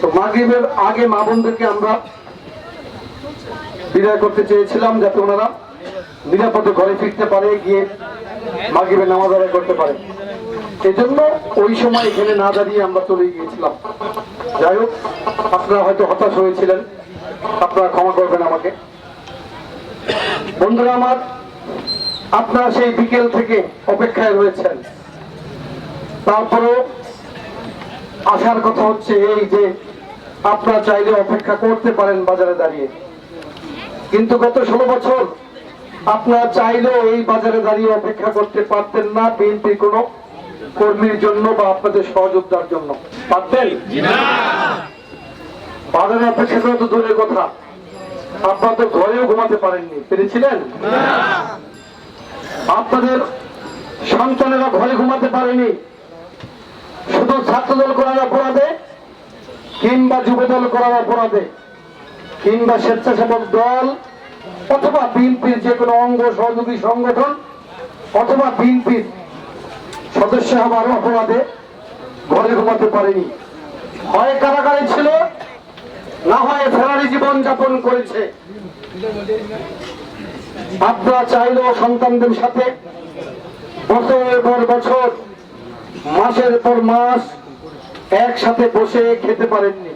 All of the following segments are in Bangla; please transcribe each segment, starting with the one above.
তো মাগরিবের আগে মা বোনদেরকে আমরা বিদায় করতে চেয়েছিলাম যাতে ওনারা নিরাপদে ঘরে ফিরতে পারে, গিয়ে মাগরিবের নামাজ আদায় করতে পারে। এজন্য ওই সময় এখানে না দাঁড়িয়ে আমরা চলে গিয়েছিলাম। যাই হোক, আপনারা হয়তো হতাশ হয়েছিলেন। আপনারা ক্ষমা করবেন আমাকে। বন্ধুরা আমার, আপনারা সেই বিকেল থেকে অপেক্ষায় রয়েছেন। তারপরেও আসার কথা হচ্ছে এই যে আপনারা চাইলে অপেক্ষা করতে পারেন বাজারে দাঁড়িয়ে। কিন্তু গত ষোলো বছর আপনারা চাইলেও এই বাজারে দাঁড়িয়ে অপেক্ষা করতে পারতেন না বিএনপি কোনো কর্মীর জন্য বা আপনাদের সহযোগিতার জন্য। পারতেন? বাজারে অপেক্ষা করা তো দূরের কথা। আপনারা তো ঘরেও ঘুমাতে পারেননি। পেরেছিলেন? আপনাদের সন্তানেরা ঘরে ঘুমাতে পারেনি। শুধু ছাত্রদল করার অপরাধে কিংবা যুবদল করার অপরাধে কিংবা স্বেচ্ছাসেবক দল অথবা বিএনপির যে কোনো অঙ্গ সহযোগী সংগঠন অথবা বিএনপির সদস্য হবার অপরাধে ঘরে ঘুমাতে পারেনি। হয় কারাগারে ছিল, না হয় ফেরারি জীবন যাপন করেছে। আপনারা চাইলেও সন্তানদের সাথে। বছরের পর বছর মাসের পর মাস একসাথে বসে খেতে পারেননি।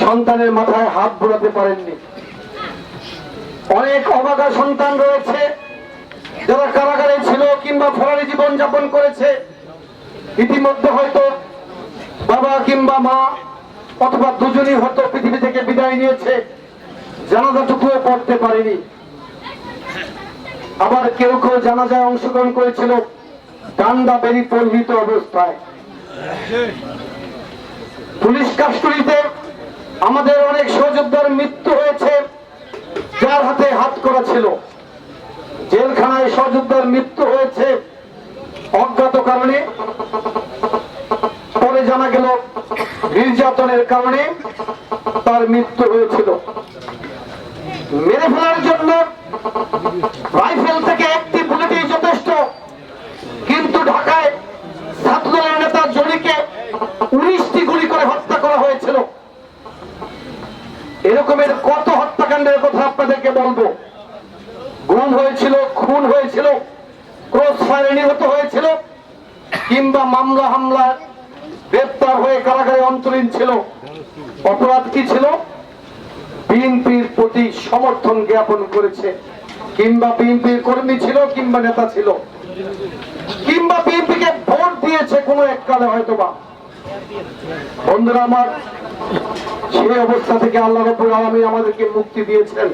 সন্তানের মাথায় হাত বোলাতে পারেননি। অনেক অবাধা সন্তান রয়েছে। যারা কারাগারে ছিল কিংবা ফরারি জীবন যাপন করেছে, ইতিমধ্যে হয়তো বাবা কিংবা মা অথবা দুজনই হয়তো পৃথিবী থেকে বিদায় নিয়েছে। জানাজাটুকুও পড়তে পারেনি। আবার কেউ কেউ জানাজায় অংশগ্রহণ করেছিল। ডান্ডা বেরি পরিহিত অবস্থায়। পুলিশ কাস্টডিতে আমাদের অনেক সহযোদ্ধার মৃত্যু হয়েছে, যার হাতে হাত করা ছিল। জেলখানায় সহযোদ্ধার মৃত্যু হয়েছে অজ্ঞাত কারণে। পরে জানা গেল নির্যাতনের কারণে তার মৃত্যু হয়েছিল। মেরে ফেলার জন্য রাইফেল থেকে একটি বুলেটই যথেষ্ট কিন্তু ঢাকায় ছাত্রদলের নেতা জলিকে উনিশটি গুলি করে হত্যা করা হয়েছিল এরকমের কত হত্যাকাণ্ডের কথা আপনাদেরকে বলব গুম হয়েছিল খুন হয়েছিল ক্রস ফায়ারে নিহত হয়েছিল, কিংবা মামলা হামলা গ্রেপ্তার হয়ে কারাগারে অন্তরীণ ছিল। অপরাধ কি ছিল? বিএনপির প্রতি সমর্থন জ্ঞাপন করেছে, কিংবা বিএনপির কর্মী ছিল, কিংবা নেতা ছিল। কিংবা বিএনপিকে ভোট দিয়েছে কোনো এককালে হয়তো বা বন্ধুরা আমার, সেই অবস্থা থেকে আল্লাহ রব্বুল আলামিন আমাদেরকে মুক্তি দিয়েছেন।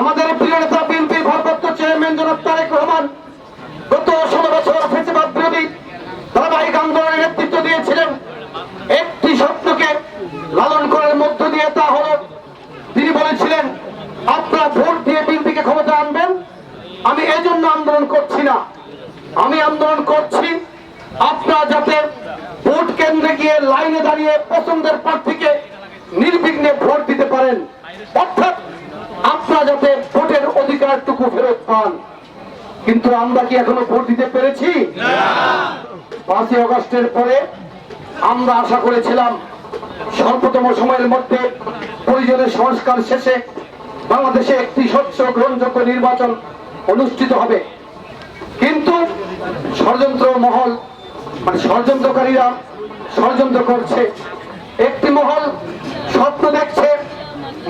আমাদের প্রিয় নেতা বিএনপির ভারপ্রাপ্ত চেয়ারম্যান জনাব তারেক রহমান গত ষোলো বছর ফেসিবাদ বিরোধী ধারাবাহিক আন্দোলনের নেতৃত্ব দিয়েছিলেন। একটি স্বপ্নকে লালন করার মধ্য দিয়ে তা হলো, তিনি বলেছিলেন, আপনারা ভোট দিয়ে বিএনপিকে ক্ষমতা আনবেন, আমি এজন্য আন্দোলন করছি না। আমি আন্দোলন করছি আপনারা যাতে ভোট কেন্দ্রে গিয়ে লাইনে দাঁড়িয়ে পছন্দের প্রার্থীকে নির্বিঘ্নে ভোট দিতে পারেন। অর্থাৎ আপনারা যাতে ভোটের অধিকারটুকু ফেরত পান। কিন্তু আমরা কি এখনও ভোট দিতে পেরেছি? পাঁচই অগস্টের পরে আমরা আশা করেছিলাম স্বল্পতম সময়ের মধ্যে প্রয়োজনের সংস্কার শেষে বাংলাদেশে একটি স্বচ্ছ গ্রহণযোগ্য নির্বাচন অনুষ্ঠিত হবে। কিন্তু ষড়যন্ত্র মহল মানে ষড়যন্ত্রকারীরা ষড়যন্ত্র করছে। একটি মহল স্বপ্ন দেখছে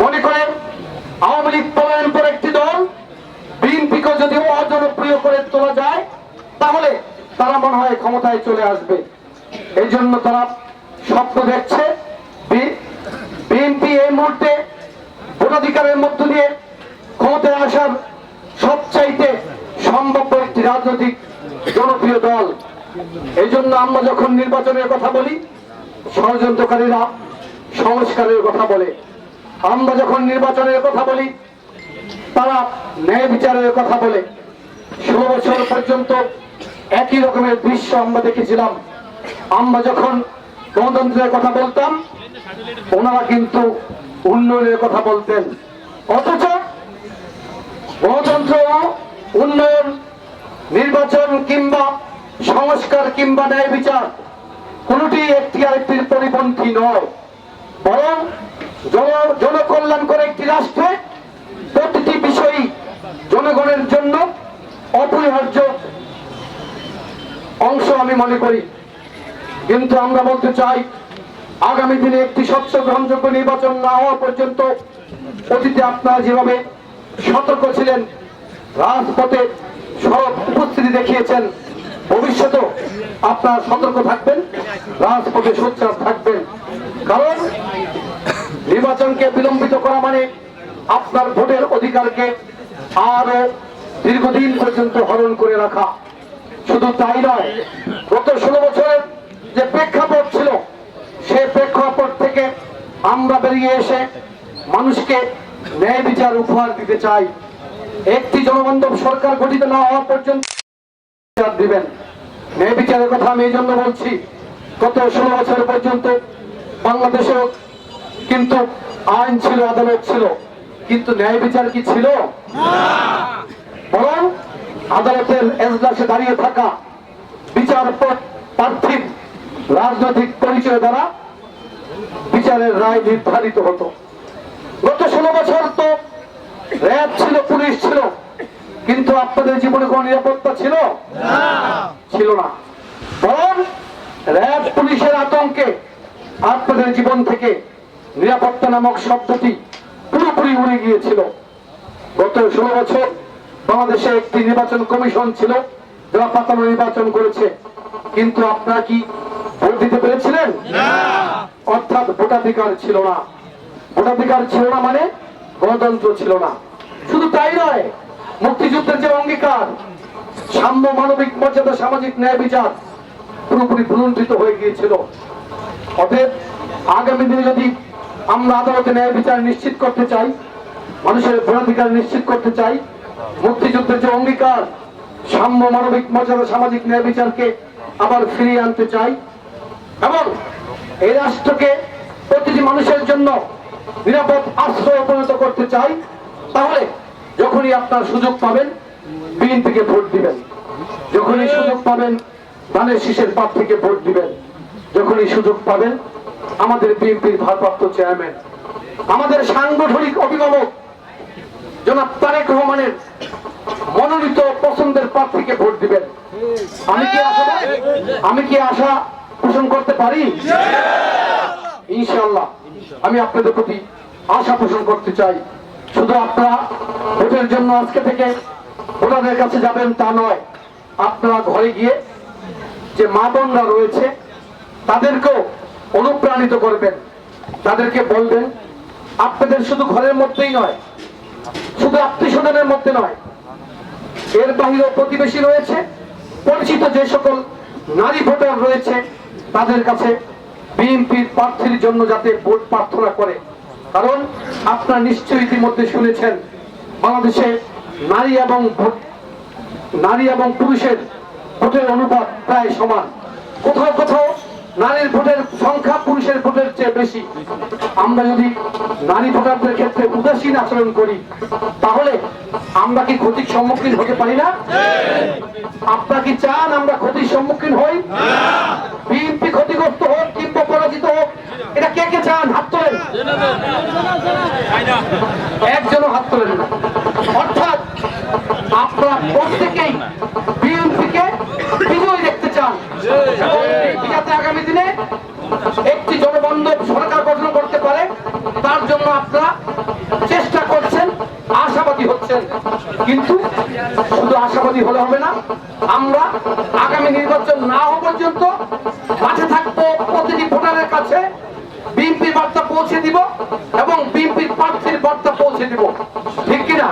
মনে করে আওয়ামী লীগ পলায়ন করে একটি দল বিএনপিকে যদি অজনপ্রিয় করে তোলা যায় তাহলে তারা মনে হয় ক্ষমতায় চলে আসবে। এই জন্য তারা স্বপ্ন দেখছে বিএনপি এই মুহূর্তে ভোটাধিকারের মধ্য দিয়ে ক্ষমতায় আসার সবচাইতে সম্ভাব্য একটি রাজনৈতিক জনপ্রিয় দল। এই জন্য আমরা যখন নির্বাচনের কথা বলি, ষড়যন্ত্রকারীরা সংস্কারের কথা বলে। আমরা যখন নির্বাচনের কথা বলি, তারা ন্যায় বিচারের কথা বলে। ষোলো বছর পর্যন্ত একই রকমের দৃশ্য আমরা দেখেছিলাম। আমরা যখন গণতন্ত্রের কথা বলতাম, ওনারা কিন্তু উন্নয়নের কথা বলতেন। অথচ গণতন্ত্র উন্নয়ন নির্বাচন কিংবা সংস্কার কিংবা ন্যায় বিচার কোনটি একটি আরেকটির পরিপন্থী নয়। বরং জন জনকল্যাণ করে একটি রাষ্ট্রে প্রতিটি বিষয়ই জনগণের জন্য অপরিহার্য অংশ আমি মনে করি। কিন্তু আমরা বলতে চাই, আগামী দিনে একটি স্বচ্ছ গ্রহণযোগ্য নির্বাচন না হওয়া পর্যন্ত অতীতে আপনারা যেভাবে সতর্ক ছিলেন, রাজপথে সব উপস্থিতি দেখিয়েছেন, ভবিষ্যতেও আপনারা সতর্ক থাকবেন, রাজপথে সোচ্চার থাকবেন। কারণ নির্বাচনকে বিলম্বিত করা মানে আপনার ভোটের অধিকারকে আরও দীর্ঘদিন পর্যন্ত হরণ করে রাখা। শুধু তাই নয় গত ষোলো বছরের যে প্রেক্ষাপট ছিল সেই প্রেক্ষাপট থেকে আমরা বেরিয়ে এসে মানুষকে ন্যায় বিচার উপহার দিতে চাই। একটি জনবান্ধব সরকার গঠিত না হওয়া পর্যন্ত বিচার দিবেন। ন্যায় বিচারের কথা আমি এই জন্য বলছি গত ষোলো বছর পর্যন্ত বাংলাদেশেও কিন্তু আইন ছিল আদালত ছিল কিন্তু ন্যায় বিচার কি ছিল? বরং আদালতের এজলাসে দাঁড়িয়ে থাকা বিচার প্রার্থীর রাজনৈতিক পরিচয় দ্বারা বিচারের রায় নির্ধারিত হতো। গত ষোলো বছর তো র্যাব ছিল, পুলিশ ছিল, কিন্তু আপনাদের জীবনে কোন নিরাপত্তা ছিল? ছিল না। বরং র্যাব পুলিশের আতঙ্কে আপনাদের জীবন থেকে নিরাপত্তা নামক শব্দটি পুরোপুরি উড়ে গিয়েছিল। গত ষোলো বছর বাংলাদেশে একটি নির্বাচন কমিশন ছিল যারা পাতানো নির্বাচন করেছে। কিন্তু আপনারা কি ভোট দিতে পেরেছিলেন? অর্থাৎ ভোটাধিকার ছিল না। ভোটাধিকার ছিল না মানে গণতন্ত্র ছিল না। শুধু তাই নয় মুক্তিযুদ্ধের যে অঙ্গীকার সাম্য মানবিক মর্যাদা সামাজিক ন্যায় বিচার পুরোপুরি ভুলুণ্ঠিত হয়ে গিয়েছিল। অতএব আগামী দিনে যদি আমরা আদালতে ন্যায় বিচার নিশ্চিত করতে চাই মানুষের ভোটাধিকার নিশ্চিত করতে চাই মুক্তিযুদ্ধের যে অঙ্গীকার, সাম্য মানবিক মর্যাদা সামাজিক ন্যায় বিচারকে আবার ফিরিয়ে আনতে চাই এবং এই রাষ্ট্রকে প্রতিটি মানুষের জন্য নিরাপদ আশ্রয় পরিণত করতে চাই, তাহলে যখনই আপনার সুযোগ পাবেন, বিএনপিকে ভোট দিবেন। যখনই সুযোগ পাবেন, ধানের শীষের পাপ থেকে ভোট দিবেন। যখনই সুযোগ পাবেন, আমাদের বিএনপির ভারপ্রাপ্ত চেয়ারম্যান, আমাদের সাংগঠনিক অভিভাবক জনাব তারেক রহমানের মনোনীত পছন্দের প্রার্থীকে ভোট দিবেন। আমি কি আশা আমি কি আশা পোষণ করতে পারি? ইনশাআল্লাহ। আমি আপনাদের প্রতি আশা পোষণ করতে চাই। শুধু আপনারা ভোটের জন্য আজকে থেকে ভোটারদের কাছে যাবেন তা নয়। আপনারা ঘরে গিয়ে যে মা বোনরা রয়েছে, তাদেরকেও অনুপ্রাণিত করবেন। তাদেরকে বলবেন, আপনাদের শুধু ঘরের মধ্যেই নয় শুধু আত্মীয় স্বজনের মধ্যে নয়, এর বাহিরেও প্রতিবেশী রয়েছে, পরিচিত যে সকল নারী ভোটার রয়েছে, তাদের কাছে বিএনপির প্রার্থীর জন্য যাতে ভোট প্রার্থনা করে। কারণ আপনারা নিশ্চয়ই ইতিমধ্যে শুনেছেন, বাংলাদেশে নারী এবং ভোট, নারী এবং পুরুষের ভোটের অনুপাত প্রায় সমান। কোথাও কোথাও নারীর ভোটের সংখ্যা পুরুষের ভোটের চেয়ে বেশি। আমরা যদি নারী ভোটারদের ক্ষেত্রে উদাসীন আচরণ করি, তাহলে আমরা কি ক্ষতির সম্মুখীন হতে পারি না? আপনারা কি চান আমরা ক্ষতির সম্মুখীন হই? বিএনপি ক্ষতিগ্রস্ত হোক কিংবা পরাজিত হোক, এটা কে কে চান? হাত তোলেন। একজনও হাত তোলেন না। অর্থাৎ আপনারা প্রত্যেকেই বিএনপিকে বিজয় দেখতে চান এবং বিএনপি যাতে আগামী দিনে একটি জনবান্ধব সরকার গঠন করতে পারে তার জন্য আপনারা চেষ্টা করছেন আশাবাদী হচ্ছেন কিন্তু শুধু আশাবাদী হলে হবে না, আমরা আগামী নির্বাচন না হওয়া পর্যন্ত মাঠে থাকব প্রতিটি ভোটারের কাছে। বিএনপির বার্তা পৌঁছে দিব এবং বিএনপির প্রার্থীর বার্তা পৌঁছে দিব। ঠিক কিনা?